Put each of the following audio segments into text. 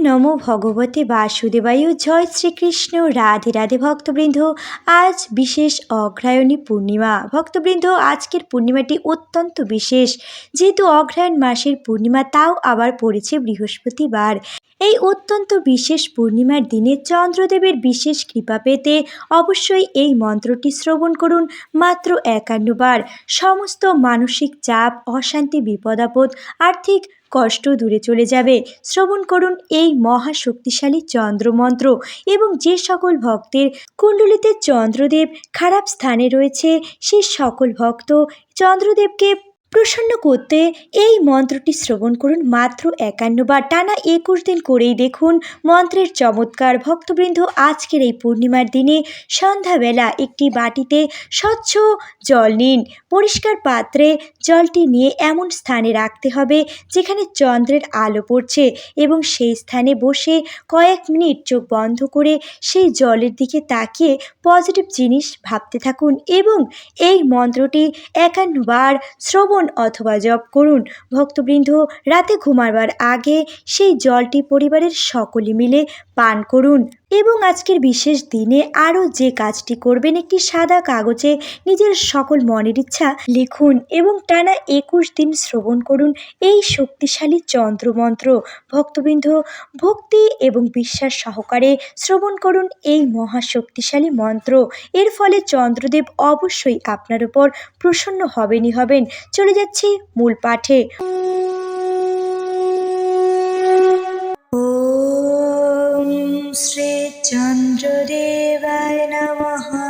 নমো ভগবতে বাসুদেবায়ু জয় শ্রীকৃষ্ণ। রাধে রাধে ভক্তবৃন্দ, আজ বিশেষ অগ্রায়ণী পূর্ণিমা। ভক্তবৃন্দ, আজকের পূর্ণিমাটি অত্যন্ত বিশেষ। যেহেতু অগ্রায়ণ মাসের পূর্ণিমা, তাও আবার পড়েছে বৃহস্পতিবার। এই অত্যন্ত বিশেষ পূর্ণিমার দিনে চন্দ্রদেবের বিশেষ কৃপা পেতে অবশ্যই এই মন্ত্রটি শ্রবণ করুন মাত্র একান্নবার। সমস্ত মানসিক চাপ, অশান্তি বিপদাপদ আর্থিক কষ্ট দূরে চলে যাবে। শ্রবণ করুন এই মহা শক্তিশালী চন্দ্রমন্ত্র এবং যে সকল ভক্তের কুণ্ডলিতে চন্দ্রদেব খারাপ স্থানে রয়েছে, সে সকল ভক্ত চন্দ্রদেবকে প্রসন্ন করতে এই মন্ত্রটি শ্রবণ করুন মাত্র একান্নবার টানা একুশ দিন করেই দেখুন মন্ত্রের চমৎকার ভক্তবৃন্দ আজকের এই পূর্ণিমার দিনে সন্ধ্যাবেলা একটি বাটিতে স্বচ্ছ জল নিন। পরিষ্কার পাত্রে জলটি নিয়ে এমন স্থানে রাখতে হবে যেখানে চন্দ্রের আলো পড়ছে এবং সেই স্থানে বসে কয়েক মিনিট চোখ বন্ধ করে সেই জলের দিকে তাকিয়ে পজিটিভ জিনিস ভাবতে থাকুন এবং এই মন্ত্রটি একান্নবার শ্রবণ অথবা জপ করুন। ভক্তবৃন্দ রাতে ঘুমাবার আগে সেই জলটি পরিবারের সকলে মিলে পান করুন। এবং আজকের বিশেষ দিনে আরও যে কাজটি করবেন, একটি সাদা কাগজে নিজের সকল মনের ইচ্ছা লিখুন এবং টানা একুশ দিন শ্রবণ করুন এই শক্তিশালী যন্ত্রমন্ত্র। ভক্তবৃন্দ, ভক্তি এবং বিশ্বাস সহকারে শ্রবণ করুন এই মহা শক্তিশালী মন্ত্র। এর ফলে চন্দ্রদেব অবশ্যই আপনার উপর প্রসন্ন হবেনই হবেন। চলে যাচ্ছি মূল পাঠে। চন্দ্রদেবায় নমঃ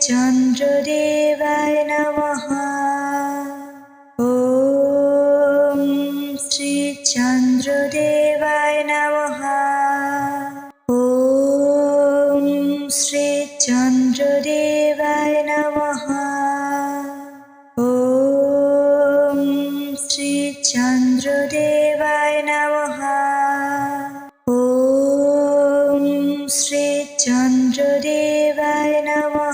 श्रीचन्द्रदेवाय नमः ॐ श्रीचन्द्रदेवाय नमः ॐ श्रीचन्द्रदेवाय नमः ॐ श्रीचन्द्रदेवाय नमः ॐ श्रीचन्द्रदेवाय नमः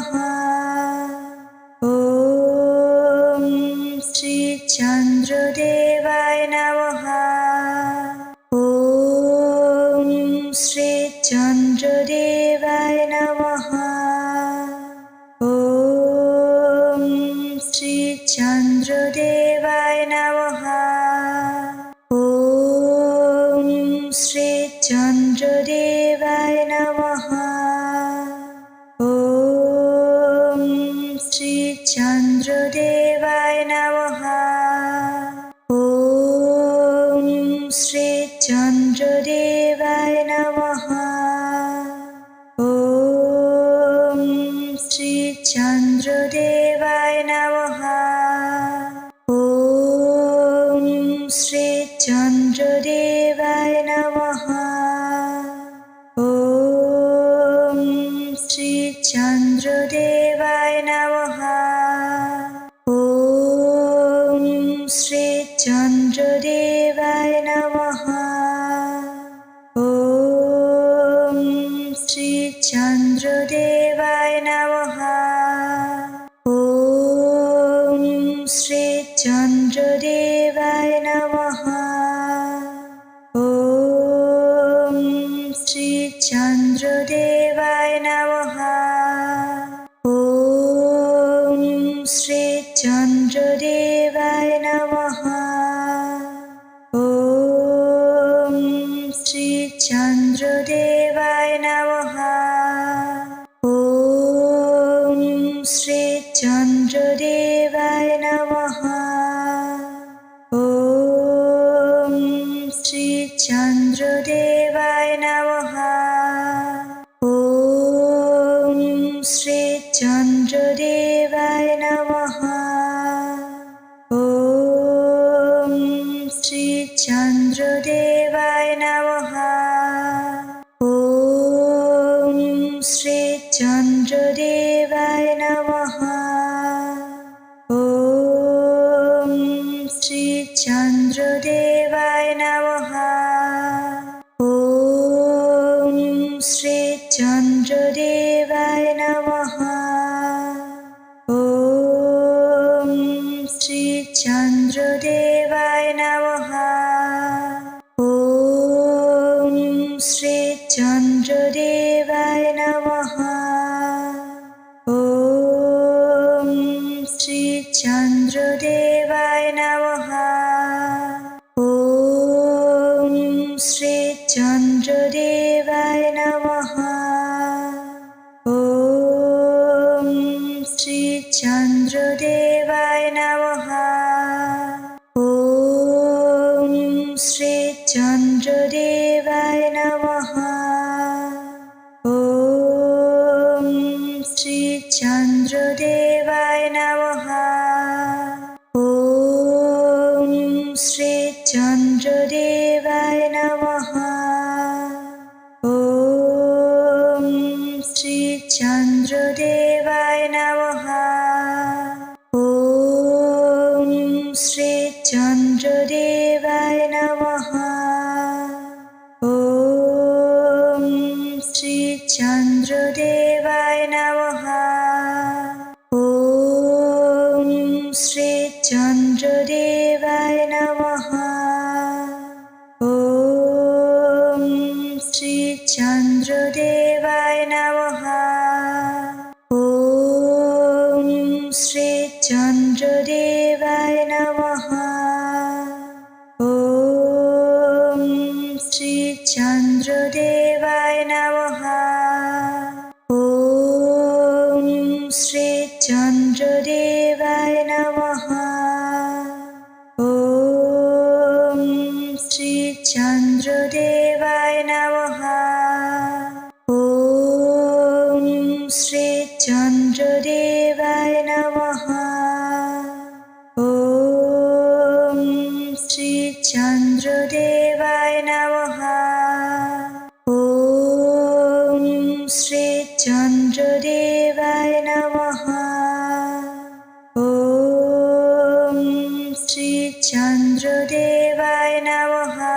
श्रीचन्द्रदेवाय नमः। ॐ श्रीचन्द्रदेवाय नमः। ॐ श्रीचन्द्रदेवाय नमः। ॐ श्रीचन्द्रदेवाय नमः। ॐ श्रीचन्द्रदेवाय चंद्रदेवाय नमः श्रीचन्द्रदेवाय नमः চন্দ্রদেবায় নমঃ चन्द्रुदेवाय नमः।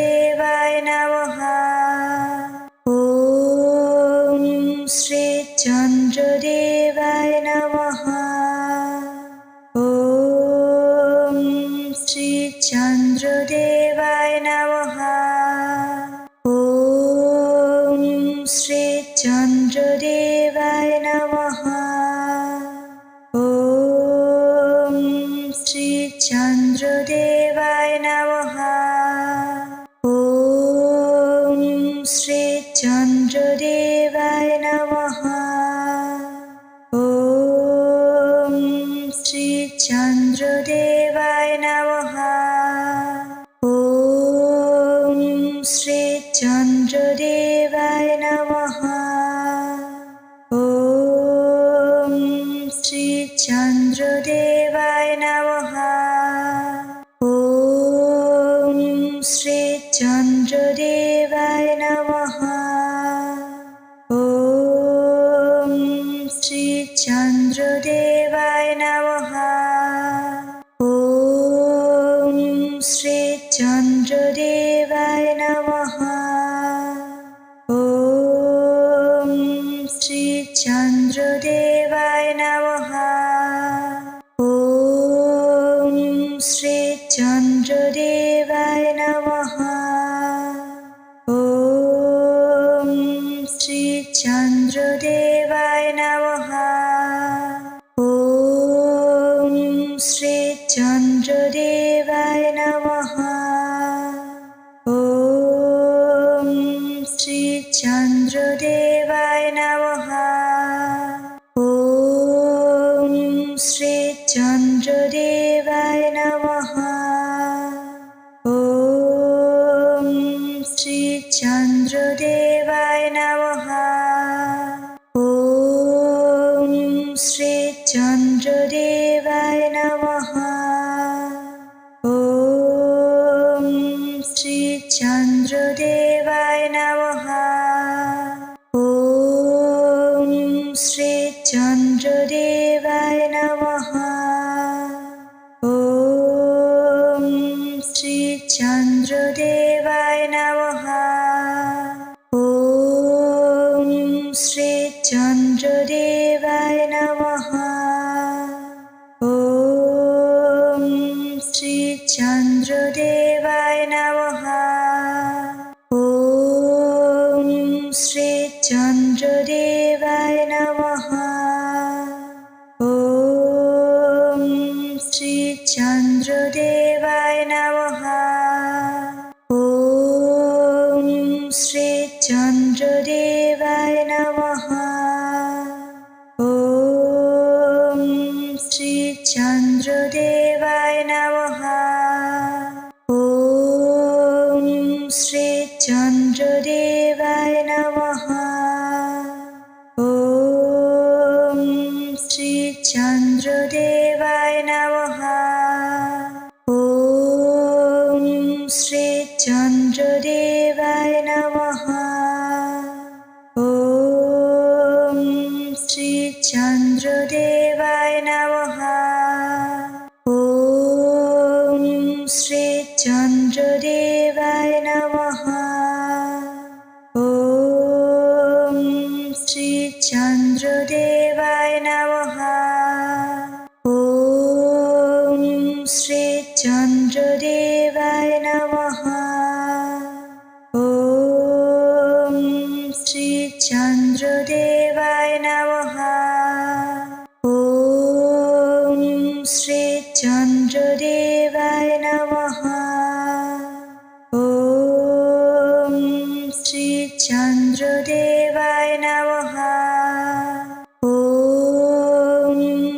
वासुदेवाय नमः। चन्द्रदेवाय नमः। ॐ श्रीचन्द्रदेवाय नमः। ॐ श्रीचन्द्रदेवाय नमः। ॐ श्रीचन्द्रदेवाय नमः। ॐ श्रीचन्द्रदेव Chandra Deva. श्रीचन्द्रदेवाय नमः श्रीचन्द्रदेवाय नमः। शिवाय नमः चन्द्रदेवाय नमः। ॐ श्रीचन्द्रदेवाय नमः। ॐ श्रीचन्द्रदेवाय नमः। ॐ श्रीचन्द्रदेवाय नमः। ॐ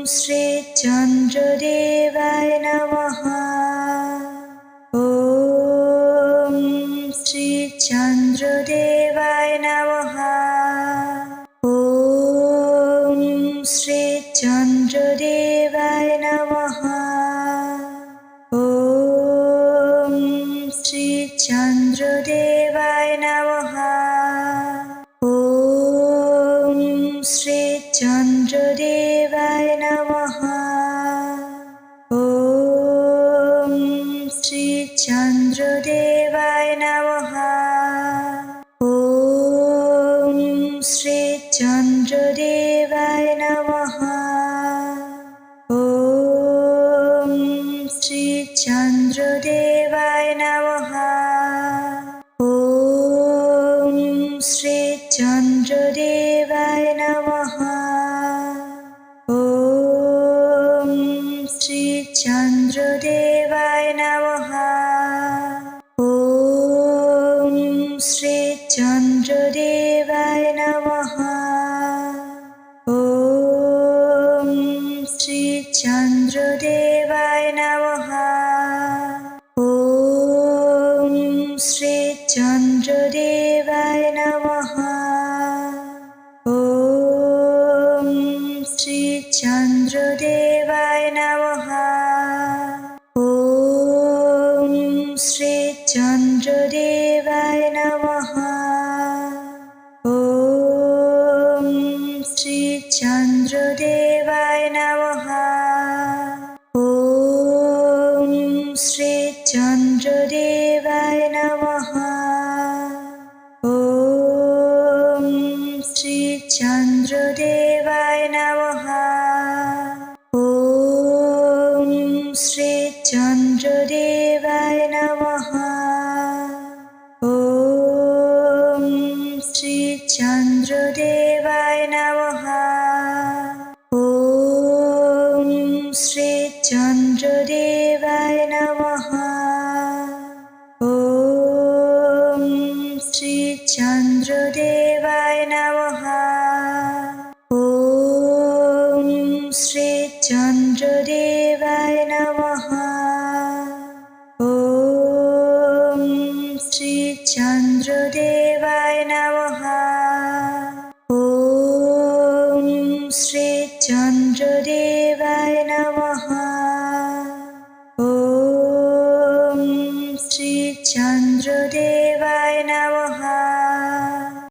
श्रीचन्द्रदेव देवाय नमः श्रीचन्द्रदे चन्द्रदेवाय नमः John